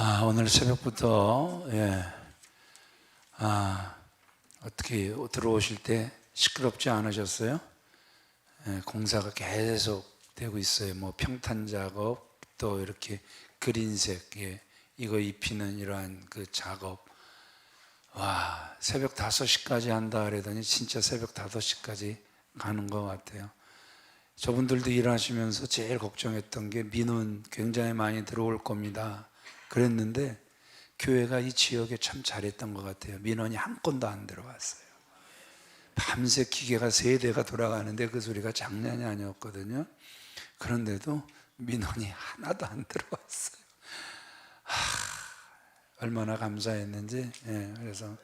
아, 오늘 새벽부터 예. 아, 어떻게 들어오실 때 시끄럽지 않으셨어요? 예, 공사가 계속 되고 있어요. 뭐 평탄 작업 또 이렇게 그린색 예, 이거 입히는 이러한 그 작업 와 새벽 5시까지 한다 그러더니 진짜 새벽 5시까지 가는 것 같아요. 저분들도 일하시면서 제일 걱정했던 게 민원 굉장히 많이 들어올 겁니다. 그랬는데 교회가 이 지역에 참 잘했던 것 같아요. 민원이 한 건도 안 들어왔어요. 밤새 기계가 세 대가 돌아가는데 그 소리가 장난이 아니었거든요. 그런데도 민원이 하나도 안 들어왔어요. 하, 얼마나 감사했는지. 예, 그래서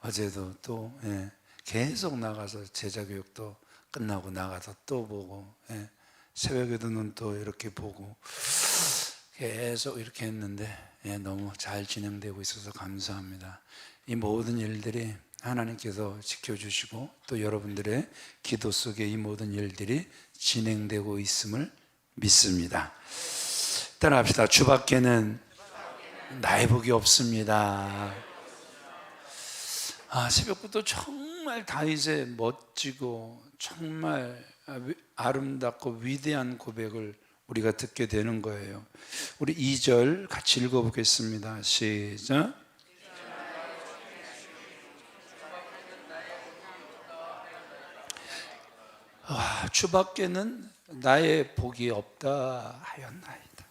어제도 또 예, 계속 나가서 제자 교육도 끝나고 나가서 또 보고 예, 새벽에도는 또 이렇게 보고 계속 이렇게 했는데 예, 너무 잘 진행되고 있어서 감사합니다. 이 모든 일들이 하나님께서 지켜주시고 또 여러분들의 기도 속에 이 모든 일들이 진행되고 있음을 믿습니다. 따라 합시다. 주밖에는 나의 복이 없습니다. 아, 새벽부터 정말 다윗의 멋지고 정말 아름답고 위대한 고백을 우리가 듣게 되는 거예요. 우리 2절 같이 읽어보겠습니다. 시작. 와, 주밖에는 나의 복이 없다 하였나이다.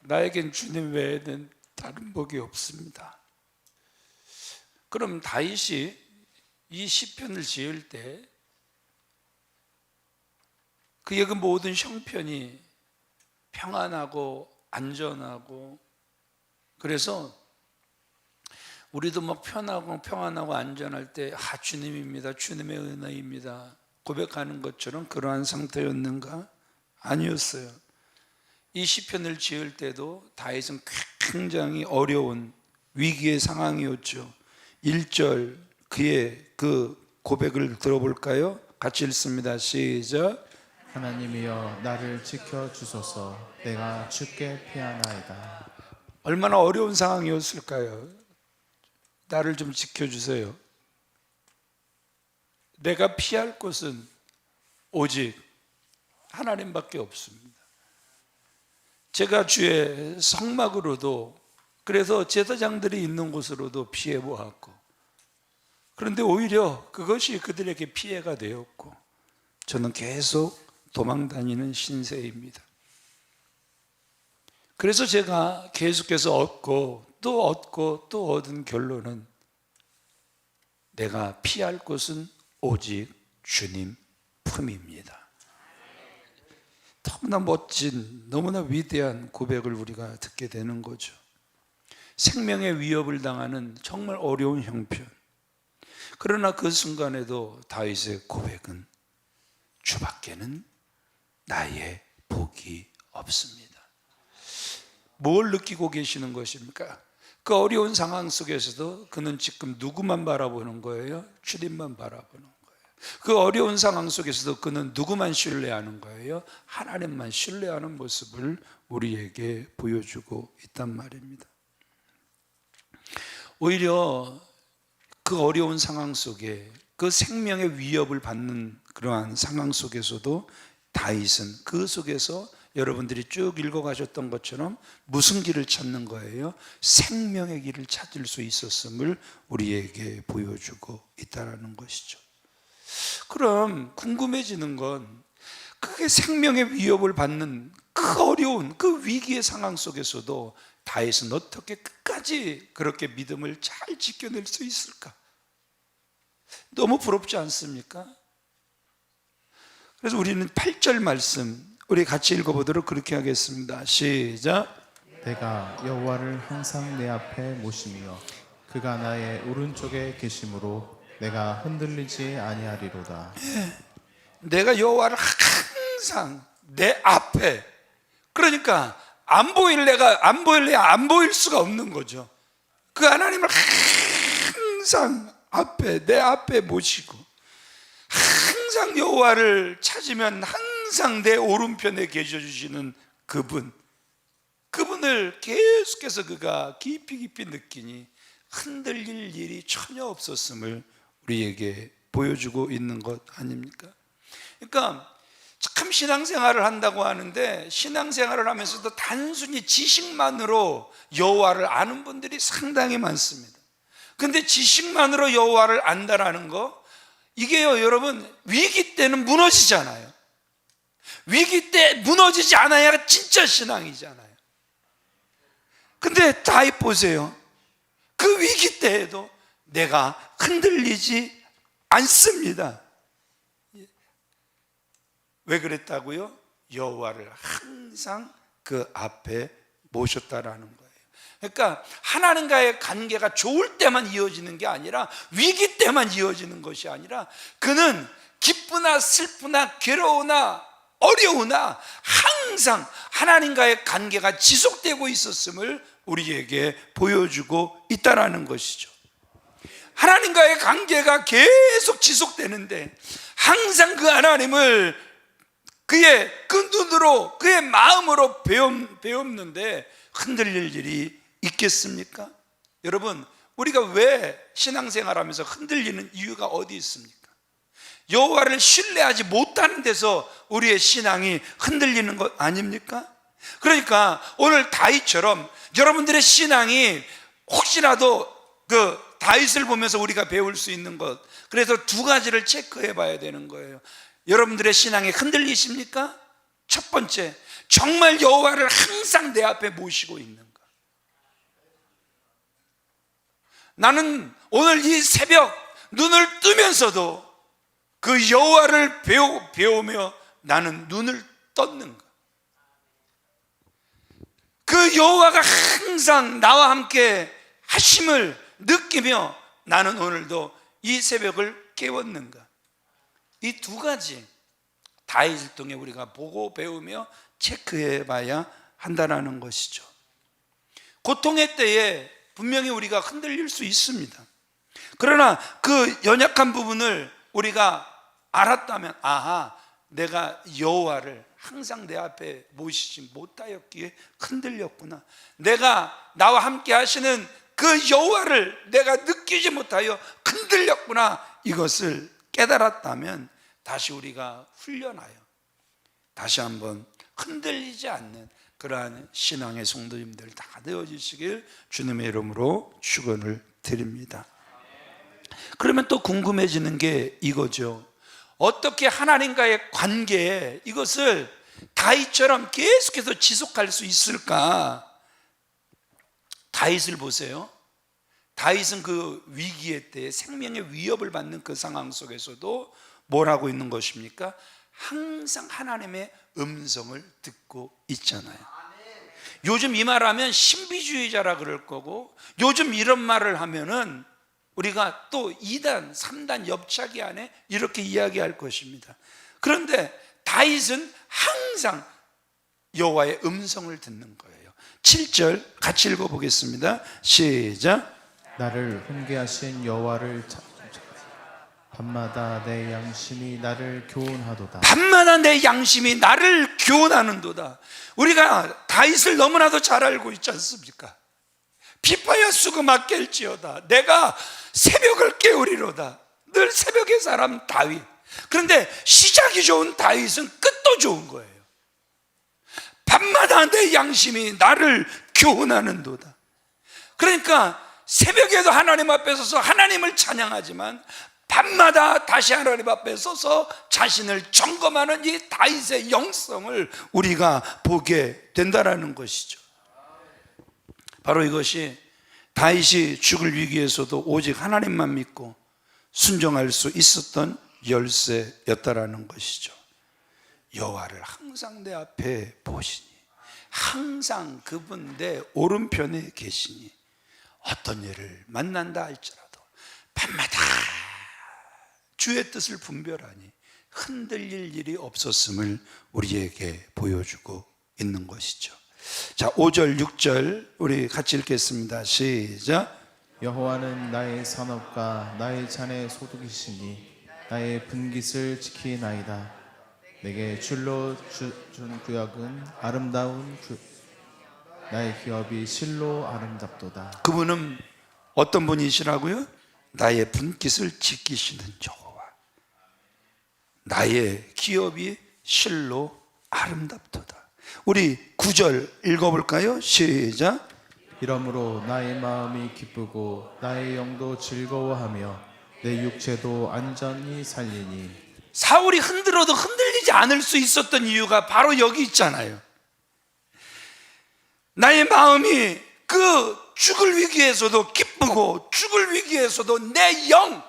나에겐 주님 외에는 다른 복이 없습니다. 그럼 다윗이 이 시편을 지을 때 그의 그 모든 형편이 평안하고 안전하고 그래서 우리도 막 편하고 평안하고 안전할 때 아, 주님입니다. 주님의 은혜입니다. 고백하는 것처럼 그러한 상태였는가? 아니었어요. 이 시편을 지을 때도 다윗은 굉장히 어려운 위기의 상황이었죠. 1절 그의 그 고백을 들어볼까요? 같이 읽습니다. 시작. 하나님이여 나를 지켜 주소서 내가 죽게 피하나이다 얼마나 어려운 상황이었을까요? 나를 좀 지켜 주세요. 내가 피할 곳은 오직 하나님밖에 없습니다. 제가 주의 성막으로도 그래서 제사장들이 있는 곳으로도 피해 보았고 그런데 오히려 그것이 그들에게 피해가 되었고 저는 계속 도망 다니는 신세입니다. 그래서 제가 계속해서 얻고 또 얻고 또 얻은 결론은 내가 피할 곳은 오직 주님 품입니다. 너무나 멋진, 너무나 위대한 고백을 우리가 듣게 되는 거죠. 생명의 위협을 당하는 정말 어려운 형편. 그러나 그 순간에도 다윗의 고백은 주밖에는 나의 복이 없습니다. 뭘 느끼고 계시는 것입니까? 그 어려운 상황 속에서도 그는 지금 누구만 바라보는 거예요? 주님만 바라보는 거예요. 그 어려운 상황 속에서도 그는 누구만 신뢰하는 거예요? 하나님만 신뢰하는 모습을 우리에게 보여주고 있단 말입니다. 오히려 그 어려운 상황 속에 그 생명의 위협을 받는 그러한 상황 속에서도 다윗은 그 속에서 여러분들이 쭉 읽어가셨던 것처럼 무슨 길을 찾는 거예요? 생명의 길을 찾을 수 있었음을 우리에게 보여주고 있다는 것이죠. 그럼 궁금해지는 건 그게 생명의 위협을 받는 그 어려운 그 위기의 상황 속에서도 다윗은 어떻게 끝까지 그렇게 믿음을 잘 지켜낼 수 있을까? 너무 부럽지 않습니까? 그래서 우리는 8절 말씀 우리 같이 읽어보도록 그렇게 하겠습니다. 시작. 내가 여호와를 항상 내 앞에 모시며 그가 나의 오른쪽에 계심으로 내가 흔들리지 아니하리로다 내가 여호와를 항상 내 앞에 그러니까 안 보일 내가 안 보일래 안 보일 수가 없는 거죠. 그 하나님을 항상 앞에 내 앞에 모시고 항상 여호와를 찾으면 항상 내 오른편에 계셔 주시는 그분 기쁨을 계속해서 그가 깊이 깊이 느끼니 흔들릴 일이 전혀 없었음을 우리에게 보여주고 있는 것 아닙니까? 그러니까 참 신앙생활을 한다고 하는데 신앙생활을 하면서도 단순히 지식만으로 여호와를 아는 분들이 상당히 많습니다. 근데 지식만으로 여호와를 안다라는 거 이게요 여러분 위기 때는 무너지잖아요. 위기 때 무너지지 않아야 진짜 신앙이잖아요. 근데 다윗 보세요. 그 위기 때에도 내가 흔들리지 않습니다. 왜 그랬다고요? 여호와를 항상 그 앞에 모셨다라는 거예요. 그러니까 하나님과의 관계가 좋을 때만 이어지는 게 아니라 위기 때만 이어지는 것이 아니라 그는 기쁘나 슬프나 괴로우나 어려우나 항상 하나님과의 관계가 지속되고 있었음을 우리에게 보여주고 있다라는 것이죠. 하나님과의 관계가 계속 지속되는데 항상 그 하나님을 그의 그 눈으로 그의 마음으로 배움, 배웠는데 흔들릴 일이 있겠습니까? 여러분 우리가 왜 신앙생활하면서 흔들리는 이유가 어디 있습니까? 여호와를 신뢰하지 못하는 데서 우리의 신앙이 흔들리는 것 아닙니까? 그러니까 오늘 다윗처럼 여러분들의 신앙이 혹시라도 그 다윗을 보면서 우리가 배울 수 있는 것 그래서 두 가지를 체크해 봐야 되는 거예요. 여러분들의 신앙이 흔들리십니까? 첫 번째, 정말 여호와를 항상 내 앞에 모시고 있는가? 나는 오늘 이 새벽 눈을 뜨면서도 그 여호와를 배우, 배우며 나는 눈을 떴는가? 그 여호와가 항상 나와 함께 하심을 느끼며 나는 오늘도 이 새벽을 깨웠는가? 이 두 가지 다윗을 통해 우리가 보고 배우며 체크해 봐야 한다라는 것이죠. 고통의 때에 분명히 우리가 흔들릴 수 있습니다. 그러나 그 연약한 부분을 우리가 알았다면 아하 내가 여호와를 항상 내 앞에 모시지 못하였기에 흔들렸구나. 내가 나와 함께 하시는 그 여호와를 내가 느끼지 못하여 흔들렸구나. 이것을 깨달았다면 다시 우리가 훈련하여 다시 한번 흔들리지 않는 그러한 신앙의 성도님들 다 되어주시길 주님의 이름으로 축원을 드립니다. 그러면 또 궁금해지는 게 이거죠. 어떻게 하나님과의 관계에 이것을 다윗처럼 계속해서 지속할 수 있을까? 다윗을 보세요. 다윗은 그 위기의 때 생명의 위협을 받는 그 상황 속에서도 뭘 하고 있는 것입니까? 항상 하나님의 음성을 듣고 있잖아요. 요즘 이 말하면 신비주의자라 그럴 거고 요즘 이런 말을 하면은 우리가 또 2단, 3단 옆차기 안에 이렇게 이야기할 것입니다. 그런데 다윗은 항상 여호와의 음성을 듣는 거예요. 7절 같이 읽어 보겠습니다. 시작. 나를 훈계하신 여호와를 찾- 밤마다 내 양심이 나를 교훈하도다. 밤마다 내 양심이 나를 교훈하는도다. 우리가 다윗을 너무나도 잘 알고 있지 않습니까? 비파야 수금아 깰지어다. 내가 새벽을 깨우리로다. 늘 새벽의 사람 다윗. 그런데 시작이 좋은 다윗은 끝도 좋은 거예요. 밤마다 내 양심이 나를 교훈하는도다. 그러니까 새벽에도 하나님 앞에 서서 하나님을 찬양하지만 밤마다 다시 하나님 앞에 서서 자신을 점검하는 이 다윗의 영성을 우리가 보게 된다라는 것이죠. 바로 이것이 다윗이 죽을 위기에서도 오직 하나님만 믿고 순종할 수 있었던 열쇠였다라는 것이죠. 여호와를 항상 내 앞에 보시니 항상 그분 내 오른편에 계시니 어떤 일을 만난다 할지라도 밤마다 주의 뜻을 분별하니 흔들릴 일이 없었음을 우리에게 보여주고 있는 것이죠. 자, 5절, 6절 우리 같이 읽겠습니다. 시작. 여호와는 나의 산업과 나의 잔의 소득이시니 나의 분깃을 지키나이다. 내게 줄로 주, 준 구약은 아름다운 구, 나의 기업이 실로 아름답도다. 그분은 어떤 분이시라고요? 나의 분깃을 지키시는 여호와. 나의 기업이 실로 아름답도다. 우리 구절 읽어볼까요? 시작. 이러므로 나의 마음이 기쁘고 나의 영도 즐거워하며 내 육체도 안전히 살리니 사울이 흔들어도 흔들리지 않을 수 있었던 이유가 바로 여기 있잖아요. 나의 마음이 그 죽을 위기에서도 기쁘고 죽을 위기에서도 내 영,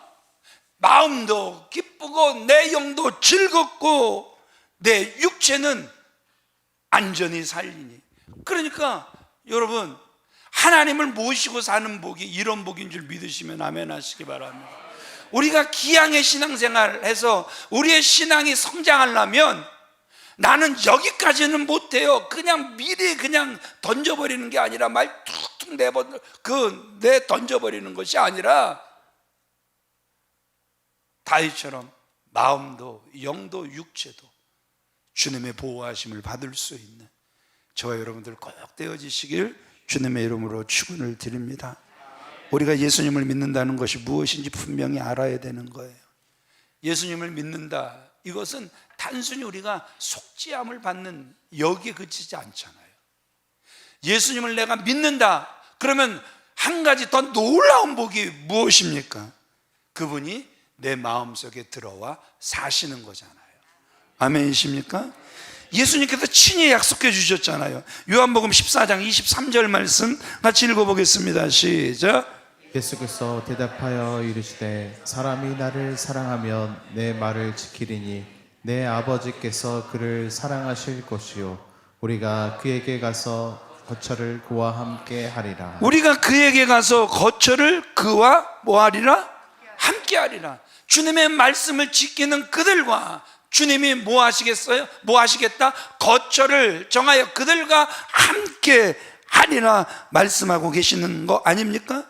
마음도 기쁘고 내 영도 즐겁고 내 육체는 안전히 살리니. 그러니까 여러분 하나님을 모시고 사는 복이 이런 복인 줄 믿으시면 아멘 하시기 바랍니다. 우리가 기양의 신앙생활을 해서 우리의 신앙이 성장하려면 나는 여기까지는 못해요. 그냥 미리 그냥 던져버리는 게 아니라 말 툭툭 내버 그 내 던져버리는 것이 아니라 다윗처럼 마음도 영도 육체도 주님의 보호하심을 받을 수 있는 저와 여러분들 꼭 되어지시길 주님의 이름으로 축원을 드립니다. 우리가 예수님을 믿는다는 것이 무엇인지 분명히 알아야 되는 거예요. 예수님을 믿는다. 이것은 단순히 우리가 속죄함을 받는 여기에 그치지 않잖아요. 예수님을 내가 믿는다. 그러면 한 가지 더 놀라운 복이 무엇입니까? 그분이 내 마음속에 들어와 사시는 거잖아요. 아멘이십니까? 예수님께서 친히 약속해 주셨잖아요. 요한복음 14장 23절 말씀 같이 읽어보겠습니다. 시작. 예수께서 대답하여 이르시되 사람이 나를 사랑하면 내 말을 지키리니 내 아버지께서 그를 사랑하실 것이요 우리가 그에게 가서 거처를 그와 함께 하리라 우리가 그에게 가서 거처를 그와 뭐하리라? 함께 하리라. 주님의 말씀을 지키는 그들과 주님이 뭐 하시겠어요? 뭐 하시겠다? 거처를 정하여 그들과 함께 하리라 말씀하고 계시는 거 아닙니까?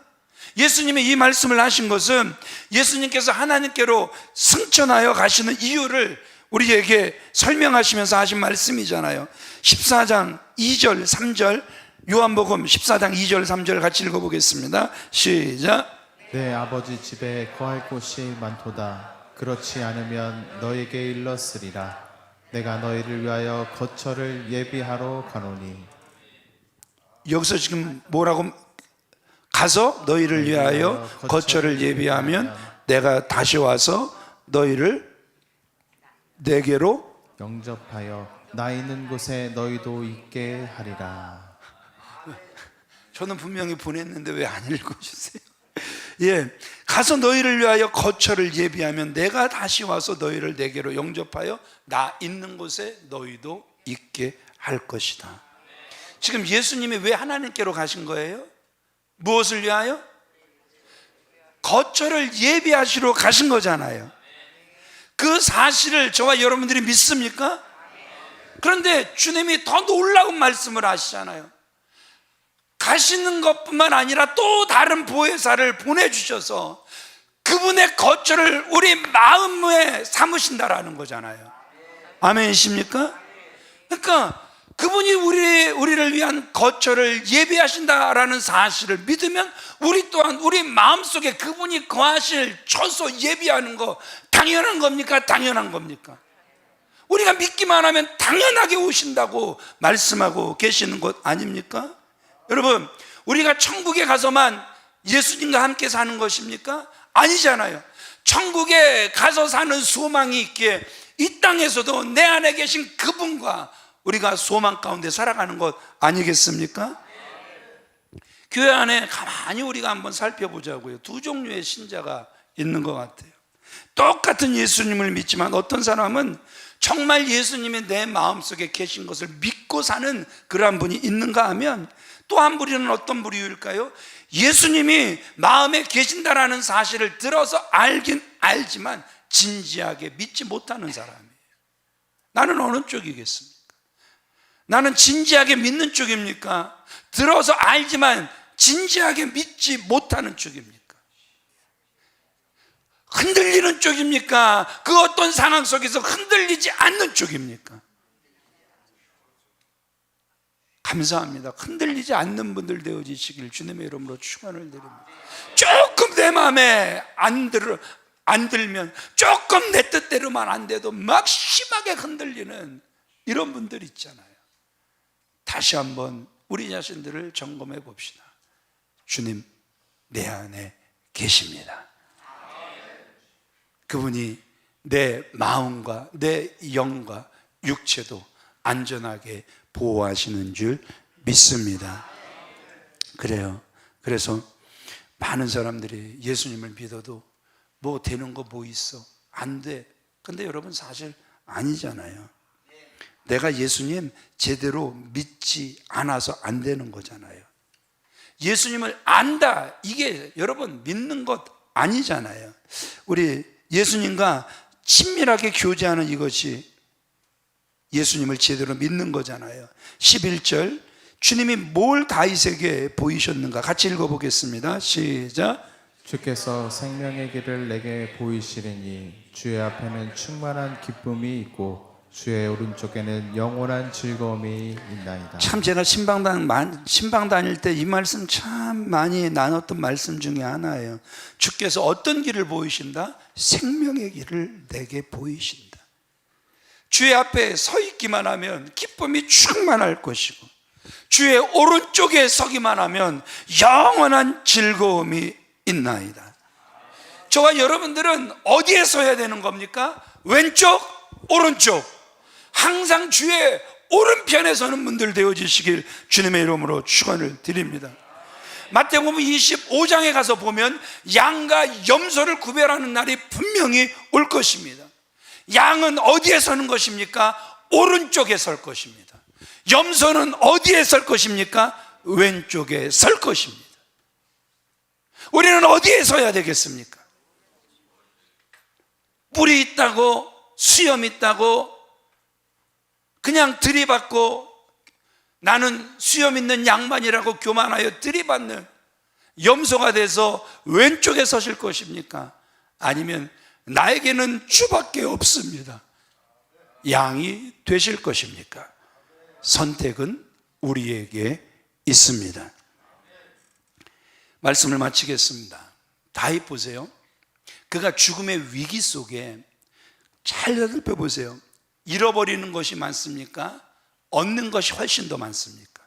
예수님이 이 말씀을 하신 것은 예수님께서 하나님께로 승천하여 가시는 이유를 우리에게 설명하시면서 하신 말씀이잖아요. 14장 2절, 3절, 요한복음 14장 2절, 3절 같이 읽어보겠습니다. 시작. 내 아버지 집에 거할 곳이 많도다. 그렇지 않으면 너에게 일렀으리라. 내가 너희를 위하여 거처를 예비하러 가노니. 여기서 지금 뭐라고 가서 너희를 위하여 거처를 예비하면 내가 다시 와서 너희를 내게로 영접하여 나 있는 곳에 너희도 있게 하리라. 저는 분명히 보냈는데 왜 안 읽어주세요? 예, 가서 너희를 위하여 거처를 예비하면 내가 다시 와서 너희를 내게로 영접하여 나 있는 곳에 너희도 있게 할 것이다. 지금 예수님이 왜 하나님께로 가신 거예요? 무엇을 위하여? 거처를 예비하시러 가신 거잖아요. 그 사실을 저와 여러분들이 믿습니까? 그런데 주님이 더 놀라운 말씀을 하시잖아요. 가시는 것뿐만 아니라 또 다른 보혜사를 보내주셔서 그분의 거처를 우리 마음에 삼으신다라는 거잖아요. 아멘이십니까? 그러니까 그분이 우리, 우리를 위한 거처를 예비하신다라는 사실을 믿으면 우리 또한 우리 마음속에 그분이 거하실 처소 예비하는 거 당연한 겁니까? 당연한 겁니까? 우리가 믿기만 하면 당연하게 오신다고 말씀하고 계시는 것 아닙니까? 여러분, 우리가 천국에 가서만 예수님과 함께 사는 것입니까? 아니잖아요. 천국에 가서 사는 소망이 있기에 이 땅에서도 내 안에 계신 그분과 우리가 소망 가운데 살아가는 것 아니겠습니까? 교회 안에 가만히 우리가 한번 살펴보자고요. 두 종류의 신자가 있는 것 같아요. 똑같은 예수님을 믿지만 어떤 사람은 정말 예수님이 내 마음속에 계신 것을 믿고 사는 그러한 분이 있는가 하면 또 한 부류는 어떤 부류일까요? 예수님이 마음에 계신다라는 사실을 들어서 알긴 알지만 진지하게 믿지 못하는 사람이에요. 나는 어느 쪽이겠습니까? 나는 진지하게 믿는 쪽입니까? 들어서 알지만 진지하게 믿지 못하는 쪽입니까? 흔들리는 쪽입니까? 그 어떤 상황 속에서 흔들리지 않는 쪽입니까? 감사합니다. 흔들리지 않는 분들 되어지시길 주님의 이름으로 축원을 드립니다. 조금 내 마음에 안 들, 안 들면 조금 내 뜻대로만 안 돼도 막 심하게 흔들리는 이런 분들 있잖아요. 다시 한번 우리 자신들을 점검해 봅시다. 주님, 내 안에 계십니다. 그분이 내 마음과 내 영과 육체도 안전하게 보호하시는 줄 믿습니다. 그래요. 그래서 많은 사람들이 예수님을 믿어도 뭐 되는 거 뭐 있어? 안 돼. 근데 여러분 사실 아니잖아요. 내가 예수님 제대로 믿지 않아서 안 되는 거잖아요. 예수님을 안다. 이게 여러분 믿는 것 아니잖아요. 우리 예수님과 친밀하게 교제하는 이것이 예수님을 제대로 믿는 거잖아요. 11절 주님이 뭘 다윗에게 보이셨는가 같이 읽어보겠습니다. 시작. 주께서 생명의 길을 내게 보이시리니 주의 앞에는 충만한 기쁨이 있고 주의 오른쪽에는 영원한 즐거움이 있나이다. 참 제가 신방당 만- 신방 다닐 때 이 말씀 참 많이 나눴던 말씀 중에 하나예요. 주께서 어떤 길을 보이신다? 생명의 길을 내게 보이신다. 주의 앞에 서 있기만 하면 기쁨이 충만할 것이고 주의 오른쪽에 서기만 하면 영원한 즐거움이 있나이다. 저와 여러분들은 어디에 서야 되는 겁니까? 왼쪽, 오른쪽. 항상 주의 오른편에 서는 분들 되어지시길 주님의 이름으로 축원을 드립니다. 마태복음 25장에 가서 보면 양과 염소를 구별하는 날이 분명히 올 것입니다. 양은 어디에 서는 것입니까? 오른쪽에 설 것입니다. 염소는 어디에 설 것입니까? 왼쪽에 설 것입니다. 우리는 어디에 서야 되겠습니까? 뿔이 있다고 수염 있다고 그냥 들이받고 나는 수염 있는 양반이라고 교만하여 들이받는 염소가 돼서 왼쪽에 서실 것입니까? 아니면 나에게는 주밖에 없습니다. 양이 되실 것입니까? 선택은 우리에게 있습니다. 말씀을 마치겠습니다. 다윗 보세요. 그가 죽음의 위기 속에 잘 살펴보세요. 잃어버리는 것이 많습니까? 얻는 것이 훨씬 더 많습니까?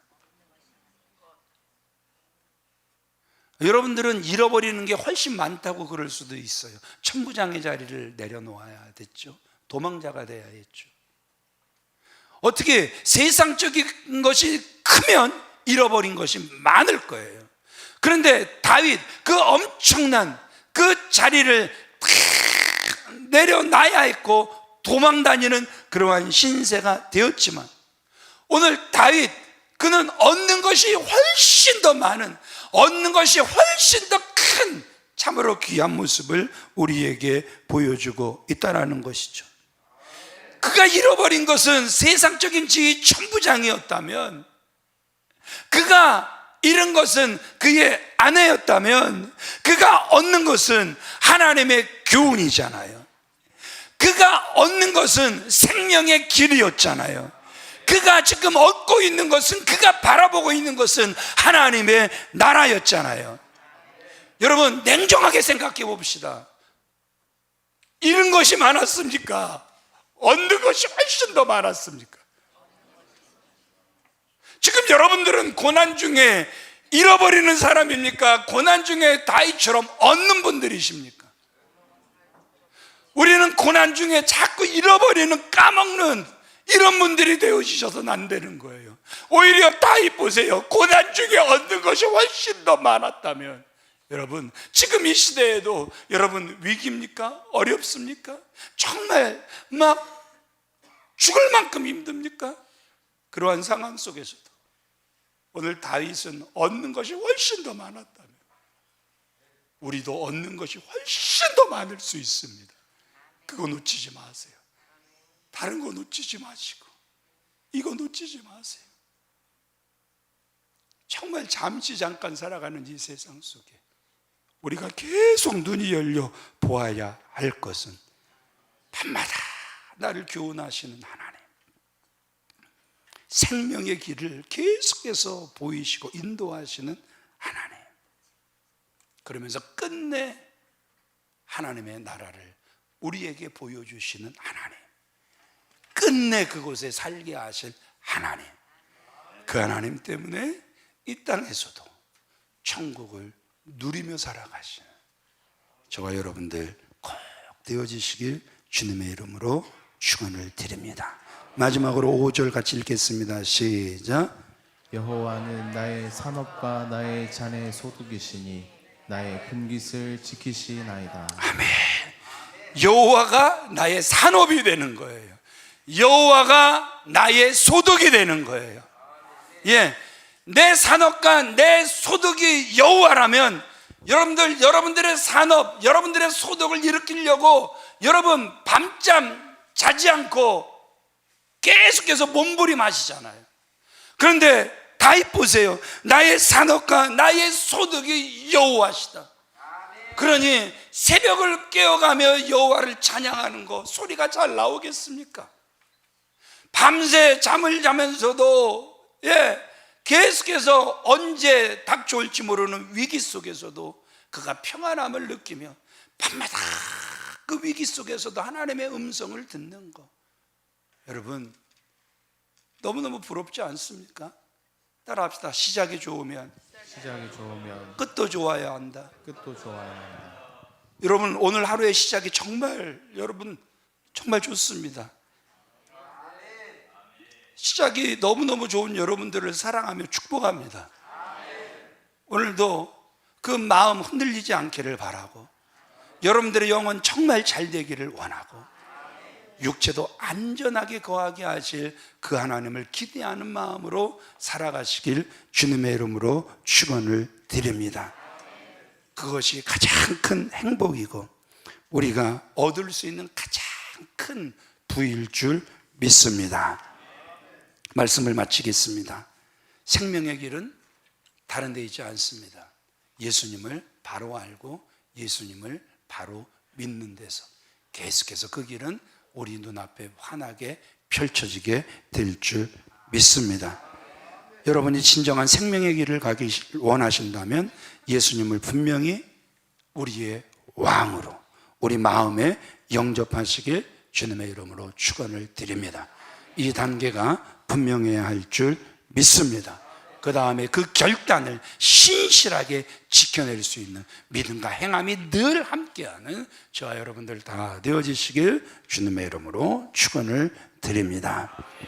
여러분들은 잃어버리는 게 훨씬 많다고 그럴 수도 있어요. 천부장의 자리를 내려놓아야 됐죠. 도망자가 돼야 했죠. 어떻게 세상적인 것이 크면 잃어버린 것이 많을 거예요. 그런데 다윗 그 엄청난 그 자리를 탁 내려놔야 했고 도망 다니는 그러한 신세가 되었지만 오늘 다윗 그는 얻는 것이 훨씬 더 많은 얻는 것이 훨씬 더 큰 참으로 귀한 모습을 우리에게 보여주고 있다라는 것이죠. 그가 잃어버린 것은 세상적인 지위 천부장이었다면 그가 잃은 것은 그의 아내였다면 그가 얻는 것은 하나님의 교훈이잖아요. 것은 생명의 길이었잖아요. 그가 지금 얻고 있는 것은 그가 바라보고 있는 것은 하나님의 나라였잖아요. 여러분 냉정하게 생각해 봅시다. 잃은 것이 많았습니까? 얻는 것이 훨씬 더 많았습니까? 지금 여러분들은 고난 중에 잃어버리는 사람입니까? 고난 중에 다이처럼 얻는 분들이십니까? 우리는 고난 중에 자꾸 잃어버리는 까먹는 이런 분들이 되어지셔서는 안 되는 거예요. 오히려 다이 보세요. 고난 중에 얻는 것이 훨씬 더 많았다면 여러분 지금 이 시대에도 여러분 위기입니까? 어렵습니까? 정말 막 죽을 만큼 힘듭니까? 그러한 상황 속에서도 오늘 다윗은 얻는 것이 훨씬 더 많았다면 우리도 얻는 것이 훨씬 더 많을 수 있습니다. 그거 놓치지 마세요. 다른 거 놓치지 마시고 이거 놓치지 마세요. 정말 잠시 잠깐 살아가는 이 세상 속에 우리가 계속 눈이 열려 보아야 할 것은 밤마다 나를 교훈하시는 하나님. 생명의 길을 계속해서 보이시고 인도하시는 하나님. 그러면서 끝내 하나님의 나라를 우리에게 보여주시는 하나님. 끝내 그곳에 살게 하실 하나님. 그 하나님 때문에 이 땅에서도 천국을 누리며 살아가시는 저와 여러분들 꼭 되어지시길 주님의 이름으로 축원을 드립니다. 마지막으로 5절 같이 읽겠습니다. 시작. 여호와는 나의 산업과 나의 잔의 소득이시니 나의 분깃을 지키시나이다. 여호와가 나의 산업이 되는 거예요. 여호와가 나의 소득이 되는 거예요. 예. 내 산업과 내 소득이 여호와라면 여러분들 여러분들의 산업, 여러분들의 소득을 일으키려고 여러분 밤잠 자지 않고 계속해서 몸부림하시잖아요. 그런데 다윗 보세요. 나의 산업과 나의 소득이 여호와시다. 그러니 새벽을 깨어가며 여호와를 찬양하는 거 소리가 잘 나오겠습니까? 밤새 잠을 자면서도 예 계속해서 언제 닥쳐올지 모르는 위기 속에서도 그가 평안함을 느끼며 밤마다 그 위기 속에서도 하나님의 음성을 듣는 거 여러분 너무너무 부럽지 않습니까? 따라합시다 시작이 좋으면 시작이 좋으면 끝도 좋아야 한다 끝도 좋아야 한다. 여러분 오늘 하루의 시작이 정말 여러분 정말 좋습니다. 시작이 너무너무 좋은 여러분들을 사랑하며 축복합니다. 오늘도 그 마음 흔들리지 않기를 바라고 여러분들의 영혼 정말 잘 되기를 원하고 육체도 안전하게 거하게 하실 그 하나님을 기대하는 마음으로 살아가시길 주님의 이름으로 축원을 드립니다. 그것이 가장 큰 행복이고 우리가 얻을 수 있는 가장 큰 부일 줄 믿습니다. 말씀을 마치겠습니다. 생명의 길은 다른 데 있지 않습니다. 예수님을 바로 알고 예수님을 바로 믿는 데서 계속해서 그 길은 우리 눈앞에 환하게 펼쳐지게 될 줄 믿습니다. 여러분이 진정한 생명의 길을 가기 원하신다면 예수님을 분명히 우리의 왕으로 우리 마음에 영접하시길 주님의 이름으로 축원을 드립니다. 이 단계가 분명해야 할 줄 믿습니다. 그 다음에 그 결단을 신실하게 지켜낼 수 있는 믿음과 행함이 늘 함께하는 저와 여러분들 다 되어지시길 주님의 이름으로 축원을 드립니다.